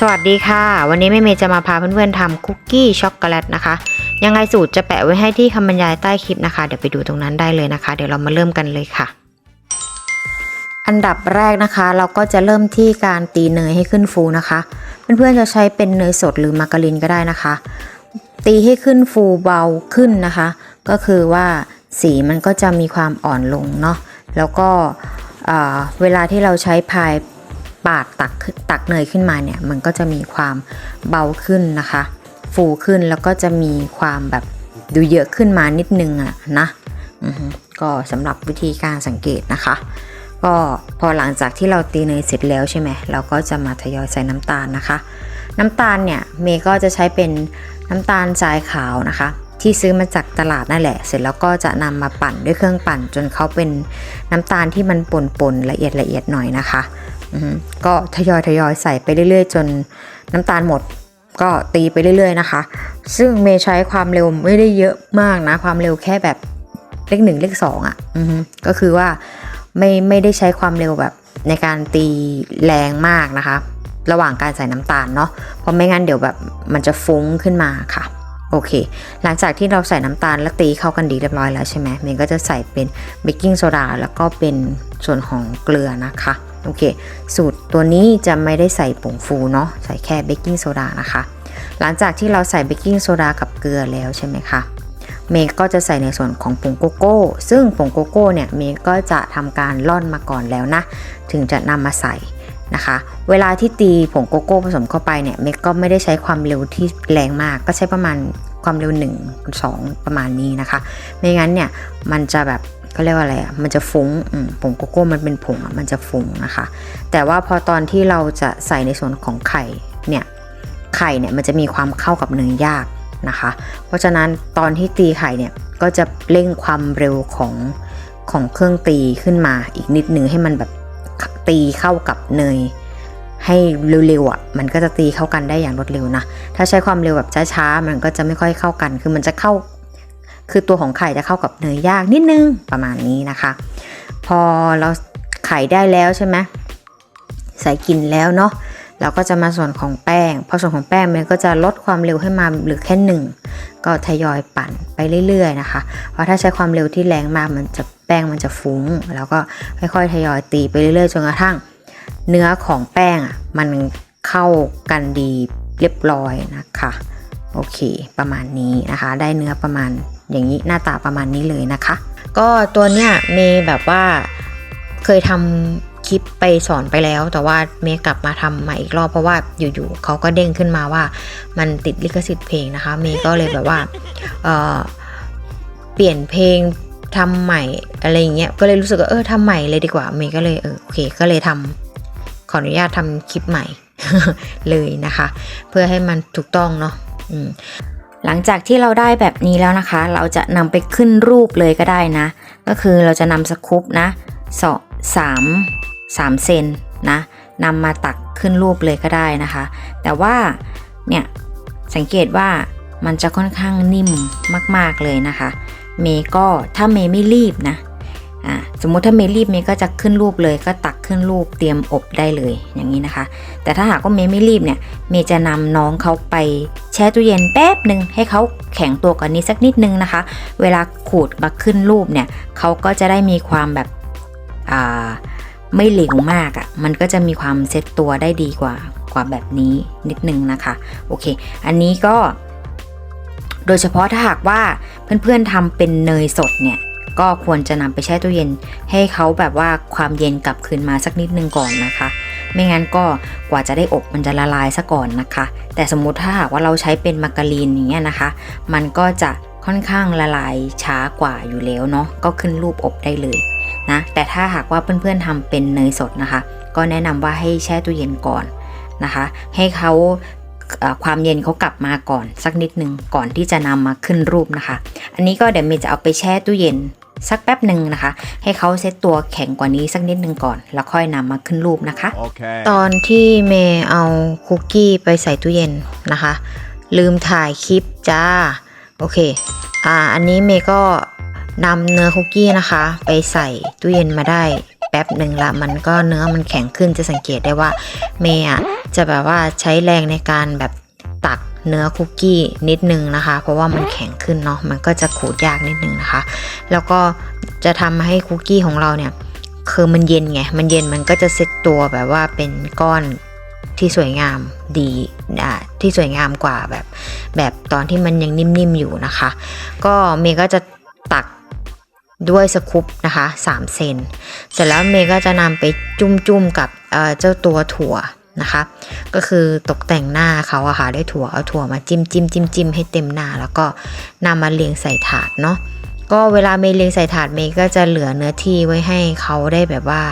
สวัสดีค่ะ วันนี้แม่เมย์จะมาพาเพื่อนๆทำคุกกี้ช็อกโกแลตนะคะ ยังไงสูตรจะแปะไว้ให้ที่คำบรรยายใต้คลิปนะคะ เดี๋ยวไปดูตรงนั้นได้เลยนะคะ เดี๋ยวเรามาเริ่มกันเลยค่ะ อันดับแรกนะคะ เราก็จะเริ่มที่การตีเนยให้ขึ้นฟูนะคะ เพื่อนๆจะใช้เป็นเนยสดหรือมาการินก็ได้นะคะ ตีให้ขึ้นฟูเบาขึ้นนะคะ ก็คือว่าสีมันก็จะมีความอ่อนลงเนาะแล้วก็เวลาที่เราใช้พาย ปาดตักตักเนยขึ้นมาเนี่ยมันก็จะมีความเบาขึ้นนะคะ ฟูขึ้นแล้วก็จะมีความแบบดูเยอะขึ้นมานิดนึงอะนะก็สำหรับวิธีการสังเกตนะคะ ก็พอหลังจากที่เราตีเนยเสร็จแล้วใช่ไหมเราก็จะมาทยอยใส่น้ำตาลนะคะ น้ำตาลเนี่ยเมย์ก็จะใช้เป็นน้ำตาลทรายขาวนะคะที่ซื้อมาจากตลาดนั่นแหละ เสร็จแล้วก็จะนำมาปั่นด้วยเครื่องปั่นจนเขาเป็นน้ำตาลที่มันป่นๆละเอียดละเอียดหน่อยนะคะ ก็ทยอยทยอยใส่ไปเรื่อยๆ จนน้ำตาลหมดก็ตีไปเรื่อยๆนะคะ ซึ่งเมย์ใช้ความเร็วไม่ได้เยอะมากนะ ความเร็วแค่แบบเลขหนึ่งเลขสองอะก็คือว่าไม่ไม่ได้ใช้ความเร็วแบบในการตีแรงมากนะคะ ระหว่างการใส่น้ำตาลเนาะเพราะไม่งั้นเดี๋ยวแบบมันจะฟุ้งขึ้นมาค่ะโอเค หลังจากที่เราใส่น้ำตาลและตีเข้ากันดีเรียบร้อยแล้วใช่ไหมเมย์ก็จะใส่เป็นเบกกิ้งโซดาแล้วก็เป็นส่วนของเกลือนะคะ โอเค สูตรตัวนี้จะไม่ได้ใส่ผงฟูเนาะใส่แค่เบกกิ้งโซดานะคะ หลังจากที่เราใส่เบกกิ้งโซดากับเกลือแล้วใช่ไหมคะเมย์ก็จะใส่ในส่วนของผงโกโก้ ซึ่งผงโกโก้เนี่ยเมย์ก็จะทำการร่อนมาก่อนแล้วนะ ถึงจะนำมาใส่นะคะ เวลาที่ตีผงโกโก้ผสมเข้าไปเนี่ยเมย์ก็ไม่ได้ใช้ความเร็วที่แรงมาก ก็ใช้ประมาณความเร็ว 1 2 ประมาณนี้นะคะ ไม่งั้นเนี่ยมันจะแบบ ก็เรียกว่าอะไรอะมันจะฟุง้งผงโกโก้มันเป็นผงอะมันจะฟุ้งนะคะ แต่ว่าพอตอนที่เราจะใส่ในส่วนของไข่เนี่ยไข่เนี่ยมันจะมีความเข้ากับเนยยากนะคะ เพราะฉะนั้นตอนที่ตีไข่เนี่ยก็จะเร่งความเร็วของของเครื่องตีขึ้นมาอีกนิดนึงให้มันแบบตีเข้ากับเนยให้เร็วๆอะมันก็จะตีเข้ากันได้อย่างรวดเร็วนะ ถ้าใช้ความเร็วแบบช้าๆมันก็จะไม่ค่อยเข้ากัน คือมันจะเข้า คือตัวของไข่จะเข้ากับเนยยากนิดนึงประมาณนี้นะคะ พอเราไข่ได้แล้วใช่ไหมใส่กินแล้วเนาะเราก็จะมาส่วนของแป้ง พอส่วนของแป้งมันก็จะลดความเร็วให้มาเหลือแค่หนึ่งก็ทยอยปั่นไปเรื่อยๆนะคะ เพราะถ้าใช้ความเร็วที่แรงมากมันจะแป้งมันจะฟุ้ง แล้วก็ค่อยๆทยอยตีไปเรื่อยๆจนกระทั่ง เนื้อของแป้งอะมันเข้ากันดีเรียบร้อยนะคะ โอเค ประมาณนี้นะคะ ได้เนื้อประมาณ อย่างนี้หน้าตาประมาณนี้เลยนะคะ ก็ตัวเนี้ยเมย์แบบว่าเคยทำคลิปไปสอนไปแล้ว แต่ว่าเมย์กลับมาทำใหม่อีกรอบเพราะว่าอยู่ๆเขาก็เด้งขึ้นมาว่ามันติดลิขสิทธิ์เพลงนะคะ เมย์ก็เลยแบบว่าเเปลี่ยนเพลงทำใหม่อะไรอย่างเงี้ยก็เลยรู้สึกว่าเออทำใหม่เลยดีกว่าเมย์ก็เลยเออโอเค ก็เลยทำขออนุญาตทำคลิปใหม่เลยนะคะ เพื่อให้มันถูกต้องเนาะอืม หลังจากที่เราได้แบบนี้แล้วนะคะ เราจะนำไปขึ้นรูปเลยก็ได้นะ ก็คือเราจะนำสกู๊ปนะสองสามสามเซนนะนำมาตักขึ้นรูปเลยก็ได้นะคะ แต่ว่าเนี่ยสังเกตว่ามันจะค่อนข้างนิ่มมาก ๆเลยนะคะ เมย์ก็ถ้าเมย์ไม่รีบนะ อ่าสมมุติถ้าเมย์รีบเมย์ก็จะขึ้นรูปเลย ก็ตักขึ้นรูปเตรียมอบได้เลยอย่างนี้นะคะ แต่ถ้าหากว่าเมย์ไม่รีบเนี่ยเมย์จะนำน้องเขาไปแช่ตู้เย็นแป๊บหนึ่งให้เขาแข็งตัวก่อนนี้สักนิดนึงนะคะ เวลาขูดมาขึ้นรูปเนี่ยเขาก็จะได้มีความแบบอ่าไม่เหลวมากอะ่ะ มันก็จะมีความเซ็ตตัวได้ดีกว่ากว่าแบบนี้นิดนึงนะคะ โอเค อันนี้ก็ โดยเฉพาะถ้าหากว่าเพื่อนๆทำเป็นเนยสดเนี่ย ก็ควรจะนำไปแช่ตู้เย็น ให้เขาแบบว่าความเย็นกลับคืนมาสักนิดนึงก่อนนะคะ ไม่งั้นก็กว่าจะได้อบมันจะละลายซะก่อนนะคะ แต่สมมุติถ้าหากว่าเราใช้เป็นมาการีนอย่างเงี้ยนะคะ มันก็จะค่อนข้างละลายช้ากว่าอยู่แล้วเนาะก็ขึ้นรูปอบได้เลยนะแต่ถ้าหากว่าเพื่อนๆทำเป็นเนยสดนะคะ ก็แนะนำว่าให้แช่ตู้เย็นก่อนนะคะ ให้เขาความเย็นเขากลับมาก่อนสักนิดนึงก่อนที่จะนำมาขึ้นรูปนะคะ อันนี้ก็เดี๋ยวเมย์จะเอาไปแช่ตู้เย็น สักแป๊บหนึ่งนะคะ ให้เขาเซตตัวแข็งกว่านี้สักนิดนึงก่อน แล้วค่อยนำมาขึ้นรูปนะคะ Okay. ตอนที่เมย์เอาคุกกี้ไปใส่ตู้เย็นนะคะ ลืมถ่ายคลิปจ้า โอเค อ่า อันนี้เมย์ก็นำเนื้อคุกกี้นะคะ ไปใส่ตู้เย็นมาได้ป๊บหนึ่งละมันก็เนื้อมันแข็งขึ้นจะสังเกตได้ว่าเมย์อะจะแบบว่าใช้แรงในการแบบ ตักเนื้อคุกกี้นิดนึงนะคะ เพราะว่ามันแข็งขึ้นเนาะมันก็จะขูดยากนิดนึงนะคะ แล้วก็จะทำให้คุกกี้ของเราเนี่ยคือมันเย็นไงมันเย็นมันก็จะเซ็ตตัวแบบว่าเป็นก้อนที่สวยงามดีอ่าที่สวยงามกว่าแบบ แบบตอนที่มันยังนิ่มๆอยู่นะคะ ก็เมย์ก็จะตักด้วยสคุปนะคะ3เซนเสร็จแล้วเมย์ก็จะนำไปจุ่มๆกับเจ้าตัวถั่ว นะคะ ก็คือตกแต่งหน้าเขาอะค่ะด้วยถั่วเอาถั่วมาจิ้มจิ้มจิ้มจิ้มให้เต็มหน้า แล้วก็นำมาเรียงใส่ถาดเนาะก็เวลาเมย์เรียงใส่ถาดเมย์ก็จะเหลือเนื้อที่ไว้ให้เขาได้แบบว่า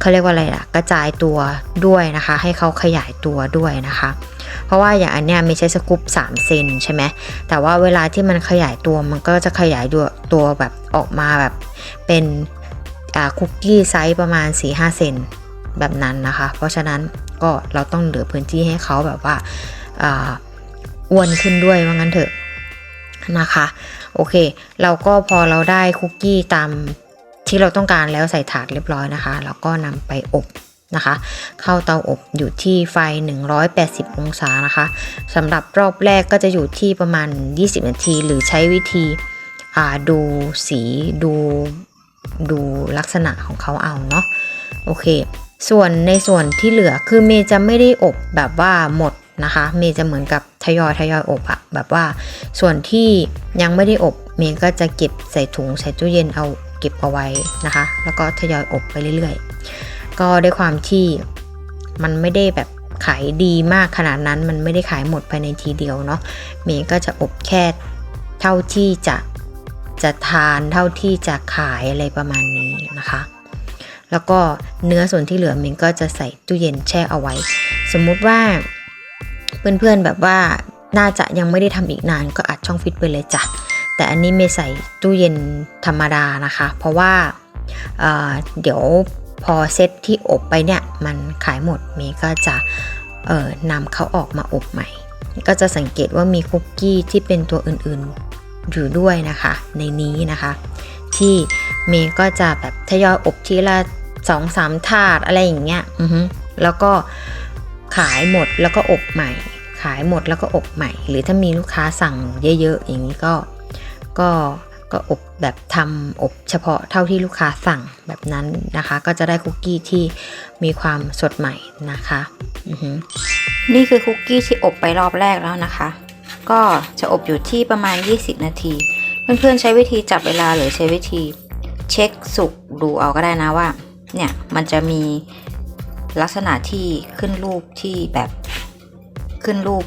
เขาเรียกว่าอะไรล่ะกระจายตัวด้วยนะคะ ให้เขาขยายตัวด้วยนะคะ เพราะว่าอย่างอันเนี้ยเมย์ใช้สกู๊ป3เซนใช่ไหมแต่ว่าเวลาที่มันขยายตัวมันก็จะขยายตัวตัวแบบออกมาแบบเป็นคุกกี้ไซส์ประมาณ 4-5 เซนแบบนั้นนะคะ เพราะฉะนั้น ก็เราต้องเหลือพื้นที่ให้เขาแบบว่าอ้วนขึ้นด้วยว่างั้นเถอะนะคะ โอเค เราก็พอเราได้คุกกี้ตามที่เราต้องการแล้วใส่ถาดเรียบร้อยนะคะเราก็นำไปอบนะคะ เข้าเตาอบอยู่ที่ไฟ 180 องศานะคะสำหรับรอบแรกก็จะอยู่ที่ประมาณ 20 นาที หรือใช้วิธีดูสีดูดูลักษณะของเขาเอาเนาะโอเค ส่วนในส่วนที่เหลือคือเมย์จะไม่ได้อบแบบว่าหมดนะคะ เมย์จะเหมือนกับทยอยทยอยอบอะแบบว่า ส่วนที่ยังไม่ได้อบเมย์ก็จะเก็บใส่ถุงใส่ตู้เย็นเอาเก็บเอาไว้นะคะ แล้วก็ทยอยอบไปเรื่อยๆ ก็ด้วยความที่มันไม่ได้แบบขายดีมากขนาดนั้นมันไม่ได้ขายหมดภายในทีเดียวเนาะเมย์ก็จะอบแค่เท่าที่จะจะทานเท่าที่จะขายอะไรประมาณนี้นะคะ แล้วก็เนื้อส่วนที่เหลือเมย์ก็จะใส่ตู้เย็นแช่เอาไว้ สมมุติว่าเพื่อนๆแบบว่าน่าจะยังไม่ได้ทำอีกนานก็อัดช่องฟิตไปเลยจ้ะ แต่อันนี้เมใส่ตู้เย็นธรรมดานะคะ เพราะว่าเเดี๋ยวพอเซตที่อบไปเนี่ยมันขายหมดเมก็จะนำเขาออกมาอบใหม่ ก็จะสังเกตว่ามีคุกกี้ที่เป็นตัวอื่นๆอยู่ด้วยนะคะ ในนี้นะคะ ที่เมก็จะแบบทยอยอบทีละ สองสามถาดอะไรอย่างเงี้ยอือฮึแล้วก็ขายหมดแล้วก็อบใหม่ ขายหมดแล้วก็อบใหม่ หรือถ้ามีลูกค้าสั่งเยอะๆ อย่างนี้ก็ก็ก็อบแบบทำอบเฉพาะเท่าที่ลูกค้าสั่งแบบนั้นนะคะ ก็จะได้คุกกี้ที่มีความสดใหม่นะคะนี่คือคุกกี้ที่อบไปรอบแรกแล้วนะคะ ก็จะอบอยู่ที่ประมาณ 20 นาที เพื่อนๆใช้วิธีจับเวลาหรือใช้วิธีเช็คสุกดูเอาก็ได้นะว่า เนี่ยมันจะมีลักษณะที่ขึ้นรูปที่แบบขึ้นรูป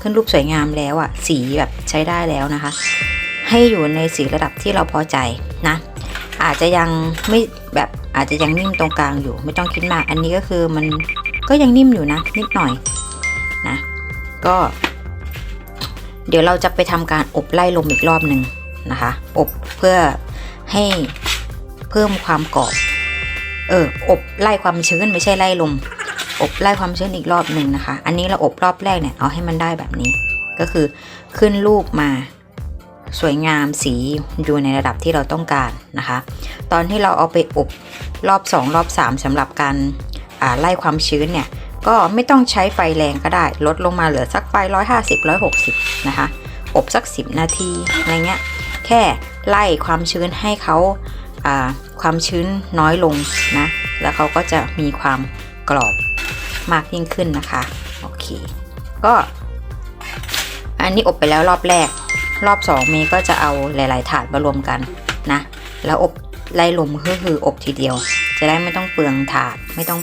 ขึ้นรูปสวยงามแล้วอะสีแบบใช้ได้แล้วนะคะ ให้อยู่ในสีระดับที่เราพอใจนะ อาจจะยังไม่แบบอาจจะยังนิ่มตรงกลางอยู่ ไม่ต้องคิดมาก อันนี้ก็คือมันก็ยังนิ่มอยู่นะ นิดหน่อยนะก็ เดี๋ยวเราจะไปทำการอบไล่ลมอีกรอบหนึ่งนะคะ อบเพื่อให้เพิ่มความกรอบ เอออบไล่ความชื้นไม่ใช่ไล่ลม อบไล่ความชื้นอีกรอบหนึ่งนะคะ อันนี้เราอบรอบแรกเนี่ยเอาให้มันได้แบบนี้ ก็คือขึ้นรูปมาสวยงามสีอยู่ในระดับที่เราต้องการนะคะ ตอนที่เราเอาไปอบรอบ 2 รอบ 3สำหรับการไล่ความชื้นเนี่ยก็ไม่ต้องใช้ไฟแรงก็ได้ ลดลงมาเหลือสักไฟ 150 160 นะคะ อบสัก 10 นาทีอะไรเงี้ยแค่ไล่ความชื้นให้เขาา ความชื้นน้อยลงนะ แล้วเขาก็จะมีความกรอบมากยิ่งขึ้นนะคะ โอเค ก็ อันนี้อบไปแล้วรอบแรก รอบ 2 เมย์ก็จะเอาหลาย ๆ ถาดมารวมกันนะ แล้วอบไล่ลมก็คืออบทีเดียว จะได้ไม่ต้องเปลืองถาดไม่ต้อง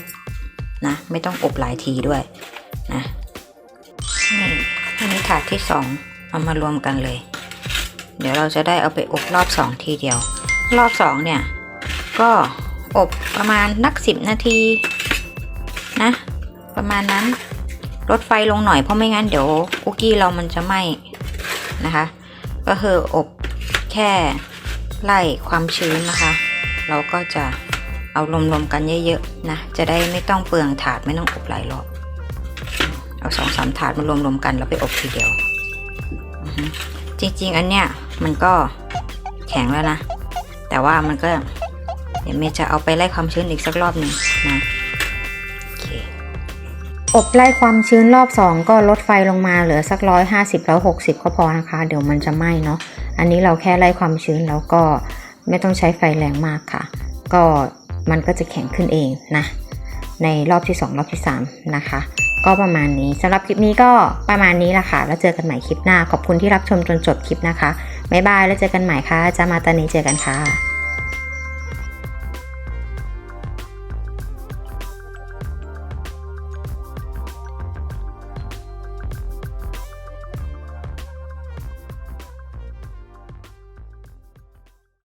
นะ ไม่ต้องอบหลายทีด้วยนะนี่อันนี้ถาดที่ 2 เอามารวมกันเลย เดี๋ยวเราจะได้เอาไปอบรอบ 2 ทีเดียว รอบ 2 เนี่ย ก็อบประมาณนัก10นาทีนะ ประมาณนั้นลดไฟลงหน่อยเพราะไม่งั้นเดี๋ยวคุกกี้เรามันจะไหม้นะคะ ก็คืออบแค่ไล่ความชื้นนะคะ เราก็จะเอารวมๆกันเยอะๆนะ จะได้ไม่ต้องเปลืองถาดไม่ต้องอบหลายรอบเอาสองสามถาดมารวมๆกันแล้วไปอบทีเดียว จริงๆอันเนี้ยมันก็แข็งแล้วนะ แต่ว่ามันก็ เดี๋ยวเมย์จะเอาไปไล่ความชื้นอีกสักรอบหนึ่งนะโอเคอบไล่ความชื้นรอบ 2 ก็ลดไฟลงมาเหลือสักร้อยห้าสิบแล้วหกสิบก็พอนะคะ เดี๋ยวมันจะไหม้เนาะอันนี้เราแค่ไล่ความชื้นแล้วก็ไม่ต้องใช้ไฟแรงมากค่ะ ก็มันก็จะแข็งขึ้นเองนะ ในรอบที่ 2 รอบที่ 3 นะคะ ก็ประมาณนี้สำหรับคลิปนี้ก็ประมาณนี้ละค่ะ แล้วเจอกันใหม่คลิปหน้า ขอบคุณที่รับชมจนจบคลิปนะคะบ๊ายบายแล้วเจอกันใหม่ค่ะจะมาตอนนี้เจอกันค่ะ